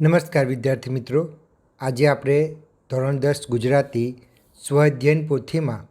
નમસ્કાર વિદ્યાર્થી મિત્રો. આજે આપણે ધોરણ દસ ગુજરાતી સ્વઅધ્યયન પોથીમાં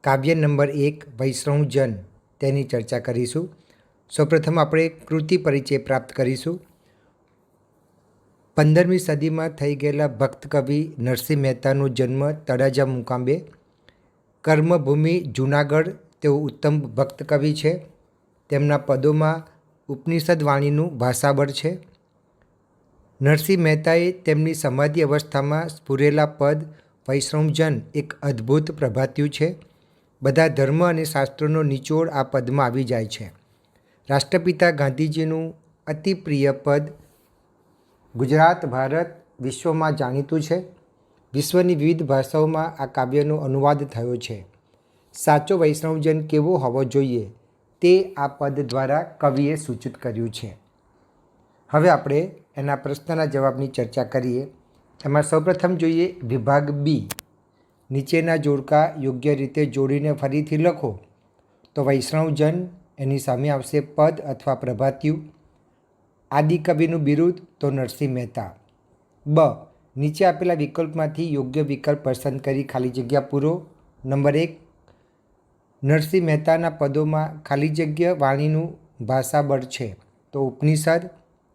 કાવ્ય નંબર એક વૈષ્ણવજન તેની ચર્ચા કરીશું. સૌપ્રથમ આપણે કૃતિ પરિચય પ્રાપ્ત કરીશું. પંદરમી સદીમાં થઈ ગયેલા ભક્ત કવિ નરસિંહ મહેતાનો જન્મ તળાજા મુકામે. કર્મભૂમિ જૂનાગઢ, તેઓ ઉત્તમ ભક્ત કવિ છે. તેમના પદોમાં ઉપનિષદ વાણીનું ભાષાબળ છે. નરસિંહ મહેતાએ તેમની સમાધિ અવસ્થામાં સ્ફુરેલા પદ વૈષ્ણવજન એક અદ્ભુત પ્રભાત્યું છે. બધા ધર્મ અને શાસ્ત્રોનો નિચોડ આ પદમાં આવી જાય છે. રાષ્ટ્રપિતા ગાંધીજીનું અતિ પ્રિય પદ ગુજરાત, ભારત વિશ્વમાં જાણીતું છે. વિશ્વની વિવિધ ભાષાઓમાં આ કાવ્યનો અનુવાદ થયો છે. સાચો વૈષ્ણવજન કેવો હોવો જોઈએ તે આ પદ દ્વારા કવિએ સૂચિત કર્યું છે. હવે આપણે એના પ્રશ્નના જવાબની ચર્ચા કરીએ. એમાં સૌપ્રથમ જોઈએ વિભાગ બી. નીચેના જોડકા યોગ્ય રીતે જોડીને ફરીથી લખો. તો વૈષ્ણવજન એની સામે આવશે પદ અથવા પ્રભાત્યુ. આદિકવિનું બિરુદ તો નરસિંહ મહેતા. બ. નીચે આપેલા વિકલ્પમાંથી યોગ્ય વિકલ્પ પસંદ કરી ખાલી જગ્યા પૂરો. નંબર એક. નરસિંહ મહેતાના પદોમાં ખાલી જગ્યા વાણીનું ભાષાબળ છે. તો ઉપનિષદ.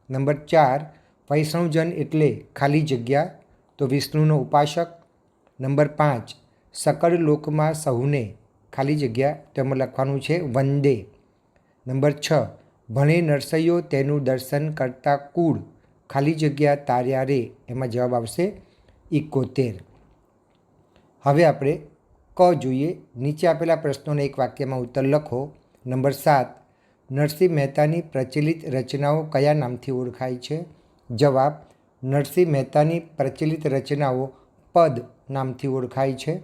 નંબર ચાર, વૈષ્ણવજન એટલે ખાલી જગ્યા. તો વિષ્ણુનો ઉપાસક. નંબર પાંચ, સકળ લોકમાં સહુને ખાલી જગ્યા તેમાં લખવાનું છે વંદે. નંબર છ, ભણે નરસૈયો તેનું દર્શન કરતા કુળ. ખાલી જગ્યા તાર્યા રે, એમાં જવાબ આવશે ઇકોતેર હવે આપણે ક જોઈએ. નીચે આપેલા પ્રશ્નોને એક વાક્યમાં ઉત્તર લખો. નંબર સાત નરસિંહ મહેતાની પ્રચલિત રચનાઓ કયા નામથી ઓળખાય છે? જવાબ, નરસિંહ મહેતાની પ્રચલિત રચનાઓ પદ નામથી ઓળખાય છે.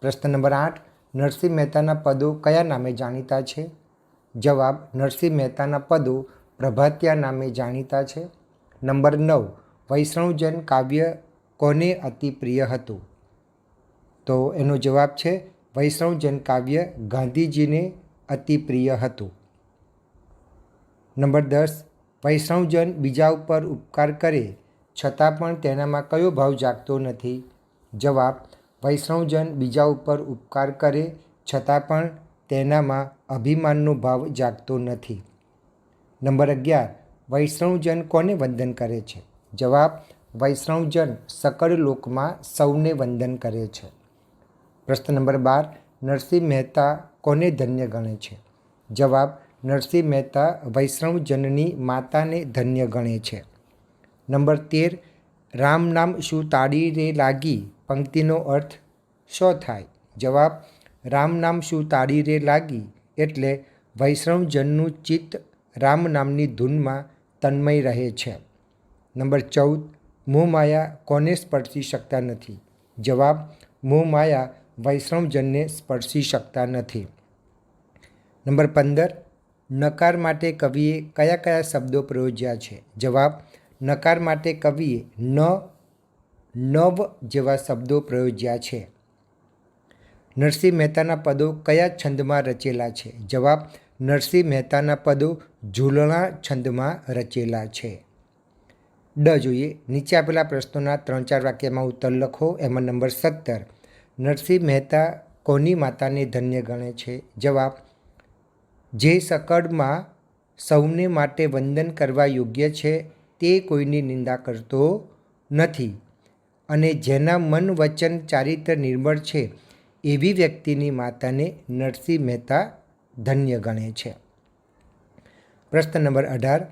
પ્રશ્ન નંબર આઠ, નરસિંહ મહેતાના પદો કયા નામે જાણીતા છે? જવાબ, નરસિંહ મહેતાના પદો પ્રભાત્યા નામે જાણીતા છે. નંબર નવ, વૈષ્ણવજન કાવ્ય કોને અતિ પ્રિય હતું? તો એનો જવાબ છે, વૈષ્ણવજન કાવ્ય ગાંધીજીને અતિ પ્રિય હતું. નંબર દસ વૈષ્ણવજન બીજા ઉપર ઉપકાર કરે છતાં પણ તેનામાં કયો ભાવ જાગતો નથી? જવાબ વૈષ્ણવજન બીજા ઉપર ઉપકાર કરે છતાં પણ તેનામાં અભિમાનનો ભાવ જાગતો નથી. નંબર અગિયાર, વૈષ્ણવજન કોને વંદન કરે છે? જવાબ, વૈષ્ણવજન સકળ લોકમાં સૌને વંદન કરે છે. પ્રશ્ન નંબર બાર, નરસિંહ મહેતા કોને ધન્ય ગણે છે? જવાબ નરસિંહ મહેતા વૈષ્ણવજનની માતાને ધન્ય ગણે છે. નંબર તેર, રામ નામ શું તાળીને લાગી? પંક્તિનો અર્થ શો થાય? જવાબ, રામ નામ શું તાળીને લાગી? એટલે વૈષ્ણવજનનું ચિત્ત રામ નામની ધૂનમાં તન્મય રહે છે. નંબર ચૌદ મોહમાયા કોને સ્પર્શી શકતા નથી? જવાબ મોહમાયા વૈષ્ણવજનને સ્પર્શી શકતા નથી. નંબર પંદર નકાર માટે કવિએ કયા કયા શબ્દો પ્રયોજ્યા છે? જવાબ, નકાર માટે કવિએ ન, નવ જેવા શબ્દો પ્રયોજ્યા છે. નરસિંહ મહેતાના પદો કયા છંદમાં રચેલા છે? જવાબ, નરસિંહ મહેતાના પદો ઝૂલણા છંદમાં રચેલા છે. ડ જોઈએ. નીચે આપેલા પ્રશ્નોના ત્રણ ચાર વાક્યમાં ઉત્તર લખો. એમાં નંબર સત્તર. નરસિંહ મહેતા કોની માતાને ધન્ય ગણે છે? જવાબ જે સકળમાં સૌને માટે વંદન કરવા યોગ્ય છે તે કોઈની નિંદા કરતો નથી. અને જેના મન વચન ચારિત્ર નિર્મળ છે, એવી વ્યક્તિની માતાને નરસિંહ મહેતા ધન્ય ગણે છે. પ્રશ્ન નંબર અઢાર.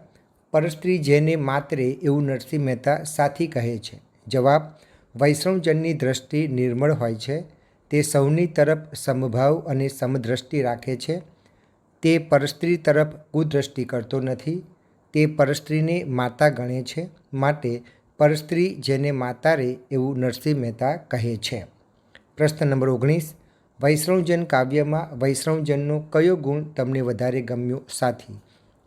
પરસ્ત્રી જેને માત્રે એવું નરસિંહ મહેતા સાથી કહે છે. જવાબ, વૈષ્ણવજનની દ્રષ્ટિ નિર્મળ હોય છે, તે સૌની તરફ સમભાવ અને સમદ્રષ્ટિ રાખે છે તે પરસ્ત્રી તરફ કુદ્રષ્ટિ કરતો નથી. તે પરસ્ત્રીને માતા ગણે છે માટે પરસ્ત્રી જેને માતા રે એવું નરસિંહ મહેતા કહે છે. પ્રશ્ન નંબર ઓગણીસ. વૈષ્ણવજન કાવ્યમાં વૈષ્ણવજનનો કયો ગુણ તમને વધારે ગમ્યો, સાથી?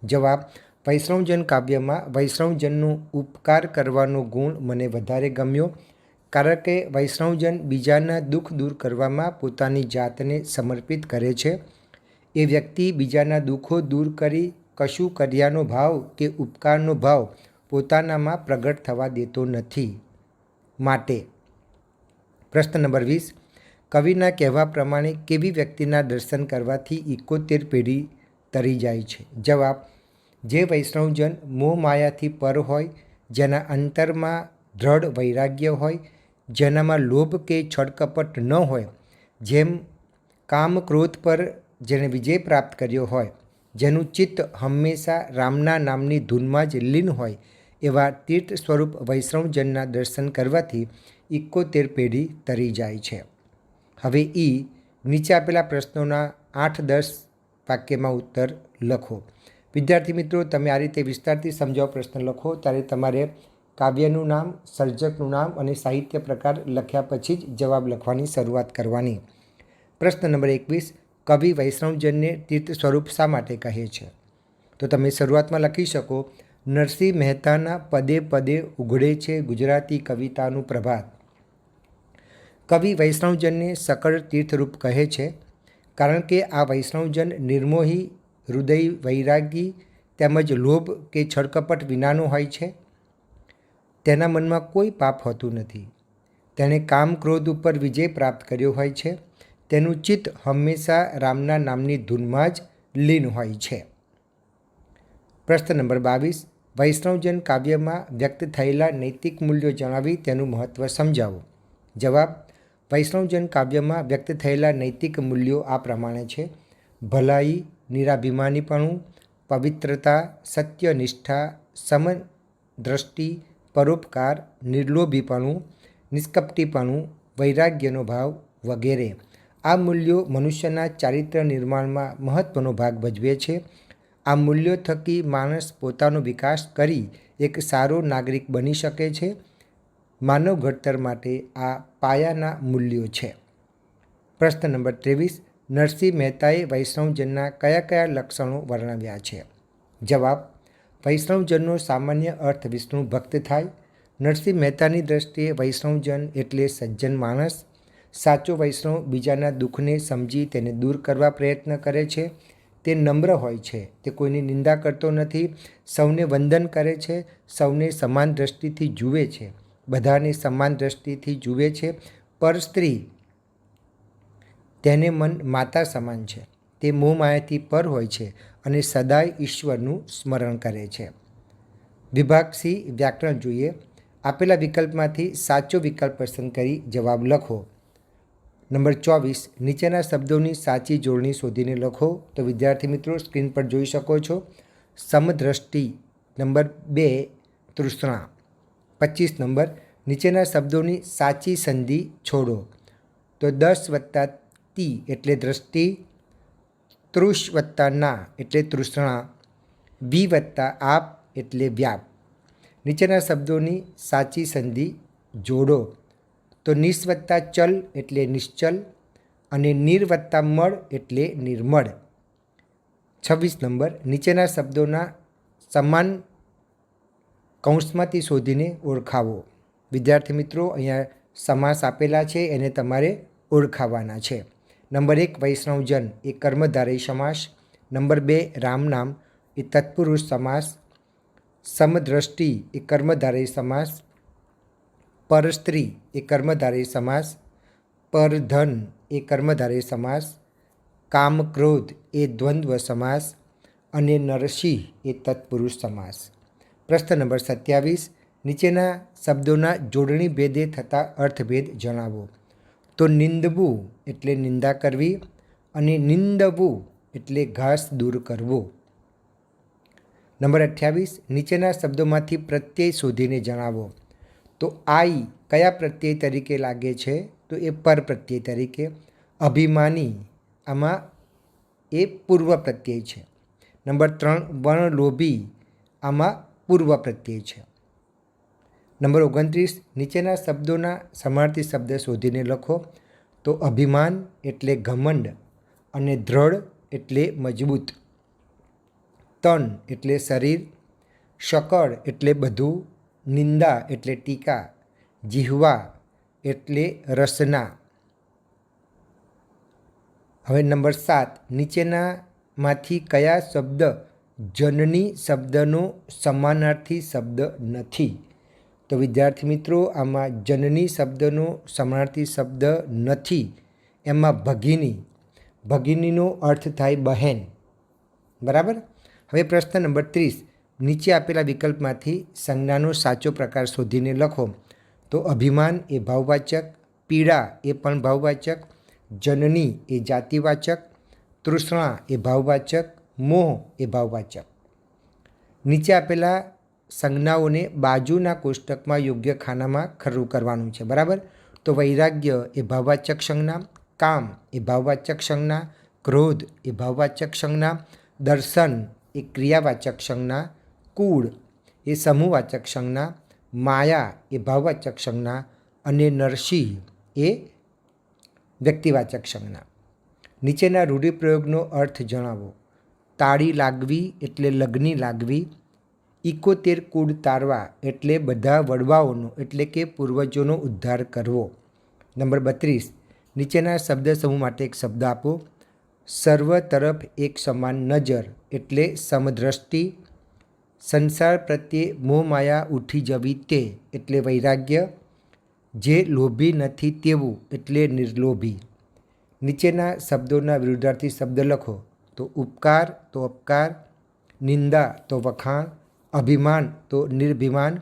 જવાબ, વૈષ્ણવજન કાવ્યમાં વૈષ્ણવજનનો ઉપકાર કરવાનો ગુણ મને વધારે ગમ્યો, કારણ કે વૈષ્ણવજન બીજાના દુઃખ દૂર કરવામાં પોતાની જાતને સમર્પિત કરે છે. એ વ્યક્તિ બીજાના દુઃખો દૂર કરી કશું કર્યાનો ભાવ કે ઉપકારનો ભાવ પોતાનામાં પ્રગટ થવા દેતો નથી. માટે પ્રશ્ન નંબર વીસ. કવિના કહેવા પ્રમાણે કેવી વ્યક્તિના દર્શન કરવાથી ઇકોતેર પેઢી તરી જાય છે? જવાબ, જે વૈષ્ણવજન મોહ માયાથી પર હોય, જેના અંતરમાં દ્રઢ વૈરાગ્ય હોય, જેનામાં લોભ કે છળકપટ ન હોય, જેમ કામ ક્રોધ પર જેણે વિજય પ્રાપ્ત કર્યો હોય, જેનું ચિત્ત હંમેશા રામના નામની ધૂનમાં જ લીન હોય, એવા તીર્થ સ્વરૂપ વૈષ્ણવજનના દર્શન કરવાથી ઇકોતેર પેઢી તરી જાય છે. હવે એ નીચે આપેલા પ્રશ્નોના આઠ દસ વાક્યમાં ઉત્તર લખો. વિદ્યાર્થી મિત્રો, તમે આ રીતે વિસ્તારથી સમજાવો પ્રશ્ન લખો, ત્યારે તમારે કાવ્યનું નામ, સર્જકનું નામ અને સાહિત્ય પ્રકાર લખ્યા પછી જ જવાબ લખવાની શરૂઆત કરવાની. પ્રશ્ન નંબર એકવીસ કવિ વૈષ્ણવજનને તીર્થ સ્વરૂપ શા માટે કહે છે? તો તમે શરૂઆતમાં લખી શકો, નરસિંહ મહેતાના પદે પદે ઉઘડે છે ગુજરાતી કવિતાનું પ્રભાત. કવિ વૈષ્ણવજનને સકળ તીર્થરૂપ કહે છે, કારણ કે આ વૈષ્ણવજન નિર્મોહી, હૃદય વૈરાગી, તેમજ લોભ કે છળકપટ વિનાનો હોય છે. તેના મનમાં કોઈ પાપ હોતું નથી. તેણે કામ ક્રોધ ઉપર વિજય પ્રાપ્ત કર્યો હોય છે. તેનું ચિત્ત હંમેશા રામના નામની ધૂનમાં જ લીન હોય છે. પ્રશ્ન નંબર બાવીસ. વૈષ્ણવજન કાવ્યમાં વ્યક્ત થયેલા નૈતિક મૂલ્યો જણાવી તેનું મહત્ત્વ સમજાવો. જવાબ, વૈષ્ણવજન કાવ્યમાં વ્યક્ત થયેલા નૈતિક મૂલ્યો આ પ્રમાણે છે. ભલાઈ, નિરાભિમાનીપણું, પવિત્રતા, સત્યનિષ્ઠા સમદ્રષ્ટિ પરોપકાર, નિર્લોભીપણું, નિષ્કપટીપણું, વૈરાગ્યનો ભાવ વગેરે. આ મૂલ્યો મનુષ્યના ચારિત્ર નિર્માણમાં મહત્ત્વનો ભાગ ભજવે છે. આ મૂલ્યો થકી માણસ પોતાનો વિકાસ કરી એક સારો નાગરિક બની શકે છે. માનવ ઘડતર માટે આ પાયાના મૂલ્યો છે. પ્રશ્ન નંબર ત્રેવીસ, નરસિંહ મહેતાએ વૈષ્ણવજનના કયા કયા લક્ષણો વર્ણવ્યા છે? જવાબ, વૈષ્ણવજનનો સામાન્ય અર્થ વિષ્ણુ ભક્ત થાય. નરસિંહ મહેતાની દ્રષ્ટિએ વૈષ્ણવજન એટલે સજ્જન માણસ. સાચો વૈષ્ણવ બીજાના દુઃખને સમજી તેને દૂર કરવા પ્રયત્ન કરે છે. તે નમ્ર હોય છે. તે કોઈની નિંદા કરતો નથી. સૌને વંદન કરે છે. સૌને સમાન દ્રષ્ટિથી જુએ છે. બધાને સમાન દ્રષ્ટિથી જુએ છે. પર સ્ત્રી તેને મન માતા સમાન છે. તે મોહ માયાથી પર હોય છે અને સદાય ઈશ્વરનું સ્મરણ કરે છે. વિભાગ સી વ્યાકરણ જોઈએ. આપેલા વિકલ્પમાંથી સાચો વિકલ્પ પસંદ કરી જવાબ લખો. નંબર ચોવીસ, નીચેના શબ્દોની સાચી જોડણી શોધીને લખો. તો વિદ્યાર્થી મિત્રો, સ્ક્રીન પર જોઈ શકો છો. સમદ્રષ્ટિ નંબર બે, તૃષ્ણા. પચીસ નંબર, નીચેના શબ્દોની સાચી સંધિ છોડો. તો દસ વત્તા તી એટલે દ્રષ્ટિ, તૃષ વત્તા ના એટલે તૃષ્ણા વી વત્તા આપ એટલે વ્યાપ. નીચેના શબ્દોની સાચી સંધિ જોડો. તો નિસ વત્તા ચલ એટલે નિશ્ચલ અને નીર વત્તા મળ એટલે નિર્મળ. છવ્વીસ નંબર, નીચેના શબ્દોના સમાન કૌંસમાંથી શોધીને ઓળખાવો. વિદ્યાર્થી મિત્રો, અહીંયા સમાસ આપેલા છે, એને તમારે ઓળખાવાના છે. નંબર એક, વૈષ્ણવજન, એ કર્મધારય સમાસ. નંબર બે રામ નામ એ તત્પુરુષ સમાસ. સમદ્રષ્ટિ, એ કર્મધારય સમાસ. પરસ્ત્રી એ કર્મધારય સમાસ પરધન એ કર્મધારય સમાસ કામ ક્રોધ એ દ્વંદ્વ સમાસ અને નરસિંહ એ તત્પુરુષ સમાસ. પ્રશ્ન નંબર સત્યાવીસ, નીચેના શબ્દોના જોડણી ભેદે થતા અર્થભેદ જણાવો. તો નિંદવું એટલે નિંદા કરવી અને નિંદવું એટલે ઘાસ દૂર કરવો. નંબર અઠ્યાવીસ, નીચેના શબ્દોમાંથી પ્રત્યય શોધીને જણાવો. તો આઈ કયા પ્રત્યય તરીકે લાગે છે? તો એ પર પ્રત્યય તરીકે. અભિમાની, આમાં એ પૂર્વ પ્રત્યય છે. નંબર ત્રણ, વર્ણલોભી, આમાં પૂર્વ પ્રત્યય છે. નંબર ઓગણત્રીસ, નીચેના શબ્દોના સમાર્થી શબ્દ શોધીને લખો. તો અભિમાન એટલે ઘમંડ અને દ્રઢ એટલે મજબૂત. તન એટલે શરીર. શકળ એટલે બધું. નિંદા એટલે ટીકા, જીહવા એટલે રસના. હવે નંબર સાત, નીચેનામાંથી કયા શબ્દ જનની શબ્દનો સમાનાર્થી શબ્દ નથી? તો વિદ્યાર્થી મિત્રો, આમાં જનની શબ્દનો સમાનાર્થી શબ્દ નથી, એમાં ભગિની. ભગિનીનો અર્થ થાય બહેન. બરાબર? હવે પ્રશ્ન નંબર ત્રીસ નીચે આપેલા વિકલ્પમાંથી સંજ્ઞાનો સાચો પ્રકાર શોધીને લખો. તો અભિમાન એ ભાવવાચક, પીડા એ પણ ભાવવાચક, જનની એ જાતિવાચક, તૃષ્ણા એ ભાવવાચક, મોહ એ ભાવવાચક. નીચે આપેલા સંજ્ઞાઓને બાજુના કોષ્ટકમાં યોગ્ય ખાનામાં ખરું કરવાનું છે, બરાબર? તો વૈરાગ્ય એ ભાવવાચક સંજ્ઞા, કામ એ ભાવવાચક સંજ્ઞા, ક્રોધ એ ભાવવાચક સંજ્ઞા, દર્શન એ ક્રિયાવાચક સંજ્ઞા કુળ એ સમૂહવાચક સંજ્ઞા, માયા એ ભાવવાચક સંજ્ઞા અને નરસિંહ એ વ્યક્તિવાચક સંજ્ઞા. નીચેના રૂઢિપ્રયોગનો અર્થ જણાવો. તાળી લાગવી એટલે લગ્ની લાગવી, ઇકોતેર કુળ તારવા એટલે બધા વડવાઓનો એટલે કે પૂર્વજોનો ઉદ્ધાર કરવો. નંબર બત્રીસ, નીચેના શબ્દ સમૂહ માટે એક શબ્દ આપો. સર્વ તરફ એક સમાન નજર એટલે સમદ્રષ્ટિ સંસાર પ્રત્યે મોહમાયા ઉઠી જવી તે એટલે વૈરાગ્ય. જે લોભી નથી તેવું એટલે નિર્લોભી. નીચેના શબ્દોના વિરુદ્ધાર્થી શબ્દ લખો. તો ઉપકાર, તો અપકાર. નિંદા, તો વખાણ. અભિમાન, તો નિર્ભિમાન.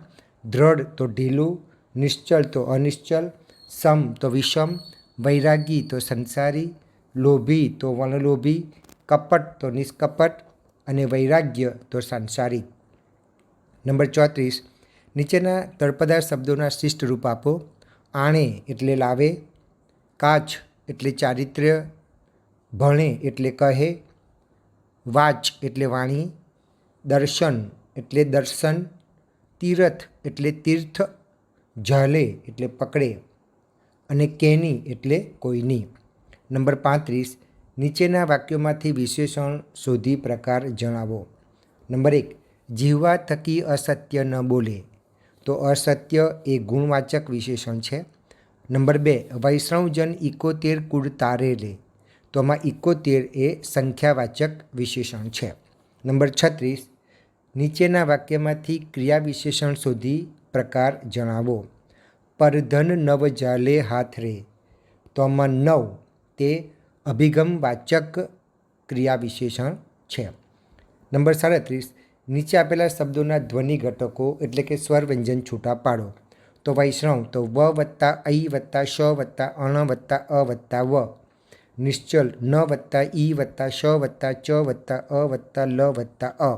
દ્રઢ, તો ઢીલું. નિશ્ચલ, તો અનિશ્ચલ. સમ, તો વિષમ. વૈરાગી, તો સંસારી. લોભી, તો વનલોભી. કપટ, તો નિષ્કપટ. અને વૈરાગ્ય, તો સાંસારિક. નંબર ચોત્રીસ, નીચેના તળપદાર શબ્દોના શિષ્ટ રૂપ આપો. આણે એટલે લાવે, કાચ એટલે ચારિત્ર્ય, ભણે એટલે કહે, વાચ એટલે વાણી, દર્શન એટલે દર્શન, તીરથ એટલે તીર્થ, ઝાલે એટલે પકડે અને કેની એટલે કોઈની. નંબર પાંત્રીસ, નીચેના વાક્યોમાંથી વિશેષણ શોધી પ્રકાર જણાવો. નંબર એક જીવવા થકી અસત્ય ન બોલે, તો અસત્ય એ ગુણવાચક વિશેષણ છે. નંબર બે, વૈષ્ણવજન ઇકોતેર કુળ તારે લે, તો આમાં ઇકોતેર એ સંખ્યાવાચક વિશેષણ છે. નંબર છત્રીસ, નીચેના વાક્યમાંથી ક્રિયા વિશેષણ શોધી પ્રકાર જણાવો. પરધન નવ જાલે હાથ રે, તો આમાં નવ તે અભિગમવાચક ક્રિયા વિશેષણ છે. નંબર સાડત્રીસ નીચે આપેલા શબ્દોના ધ્વનિ ઘટકો એટલે કે સ્વર વ્યંજન છૂટા પાડો. તો વૈષ્ણવ તો વ વત્તા ઐ વત્તા શ વત્તા અણ વત્તા અ વત્તા વ. નિશ્ચલ ન વત્તા ઈ વત્તા શ વત્તા ચ વત્તા અ વત્તા લ વત્તા અ.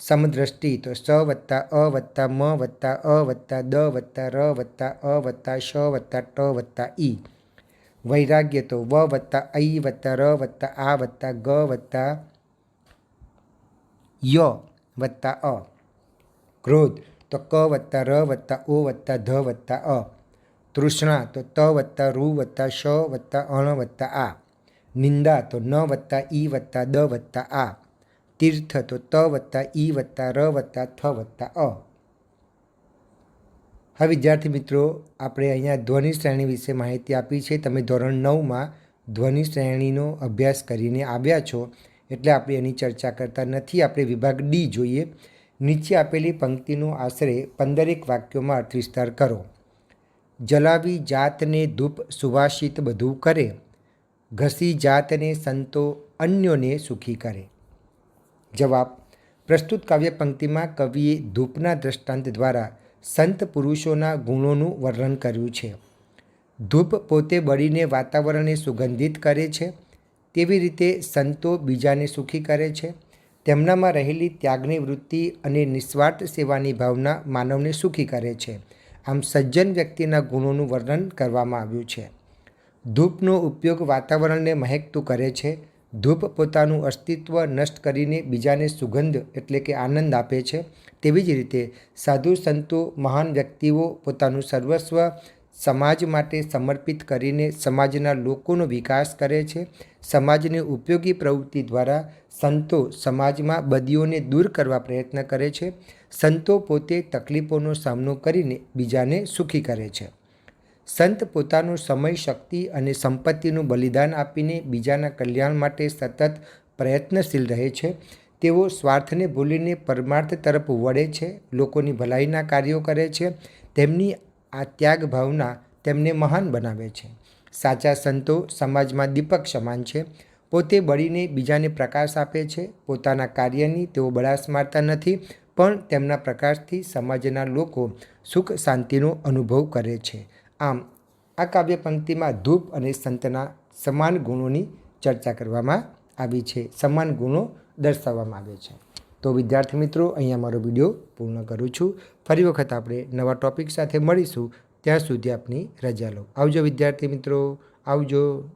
સમદ્રષ્ટિ તો સ વત્તા અ વત્તા મ વત્તા અ વત્તા દ વત્તા ર વત્તા અ વત્તા શ વત્તા ટ વત્તા ઈ. વૈરાગ્ય તો વ વત્તા ઐ વત્તા ર વત્તા આ વત્તા ગ વત્તા ય. વત્તા અ. ક્રોધ તો ક વત્તા ર વત્તા ઓ વત્તા ધ વત્તા અ. તૃષ્ણા તો ત વત્તા રૂ વત્તા શ વત્તા અણ વત્તા આ. નિંદા તો ન વત્તા ઈ વત્તા દ વત્તા આ. તીર્થ તો ત વત્તા ઈ વત્તા ર વત્તા થ વત્તા અ. હા, વિદ્યાર્થી મિત્રો, આપણે અહીંયા ધ્વનિ શ્રેણી વિશે માહિતી આપી છે. તમે ધોરણ નવમાં ધ્વનિ શ્રેણીનો અભ્યાસ કરીને આવ્યા છો. એટલે આપણે એની ચર્ચા કરતા નથી. આપણે વિભાગ ડી જોઈએ. નીચે આપેલી પંક્તિનો આશરે પંદરેક વાક્યોમાં અર્થવિસ્તાર કરો. જલાવી જાતને ધૂપ સુવાસિત બધું કરે. ઘસી જાતને સંતો અન્યોને સુખી કરે. જવાબ. પ્રસ્તુત કાવ્ય પંક્તિમાં કવિએ ધૂપના દ્રષ્ટાંત દ્વારા સંત પુરુષોના ગુણોનું વર્ણન કર્યું છે. ધૂપ પોતે બળીને વાતાવરણને સુગંધિત કરે છે. તેવી રીતે સંતો બીજાને સુખી કરે છે? તેમનામાં રહેલી ત્યાગની વૃત્તિ અને નિસ્વાર્થ સેવાની ભાવના માનવને સુખી કરે છે. આમ સજ્જન વ્યક્તિના ગુણોનું વર્ણન કરવામાં આવ્યું છે. ધૂપનો ઉપયોગ વાતાવરણને મહેકતું કરે છે. ધૂપ પોતાનું અસ્તિત્વ નષ્ટ કરીને બીજાને સુગંધ એટલે કે આનંદ આપે છે. તેવી જ રીતે સાધુ સંતો, મહાન વ્યક્તિઓ પોતાનું સર્વસ્વ સમાજ માટે સમર્પિત કરીને સમાજના લોકોનો વિકાસ કરે છે. સમાજને ઉપયોગી પ્રવૃત્તિ દ્વારા સંતો સમાજમાં બદીઓને દૂર કરવા પ્રયત્ન કરે છે. સંતો પોતે તકલીફોનો સામનો કરીને બીજાને સુખી કરે છે. સંત પોતાનો સમય, શક્તિ અને સંપત્તિનું બલિદાન આપીને બીજાના કલ્યાણ માટે સતત પ્રયત્નશીલ રહે છે. તેઓ સ્વાર્થને ભૂલીને પરમાર્થ તરફ વળે છે. લોકોની ભલાઈના કાર્યો કરે છે. તેમની આ ત્યાગ ભાવના તેમને મહાન બનાવે છે. સાચા સંતો સમાજમાં દીપક સમાન છે. પોતે બળીને બીજાને પ્રકાશ આપે છે. પોતાના કાર્યની તેઓ બળાશ મારતા નથી, પણ તેમના પ્રકાશથી સમાજના લોકો સુખ શાંતિનો અનુભવ કરે છે. આમ, આ કાવ્ય પંક્તિમાં ધૂપ અને સંતના સમાન ગુણોની ચર્ચા કરવામાં આવી છે. સમાન ગુણો દર્શાવવામાં આવે છે. તો વિદ્યાર્થી મિત્રો, અહીંયા મારો વીડિયો પૂર્ણ કરું છું. ફરી વખત આપણે નવા ટોપિક સાથે મળીશું. ત્યાં સુધી આપની રજા લો. આવજો વિદ્યાર્થી મિત્રો. આવજો.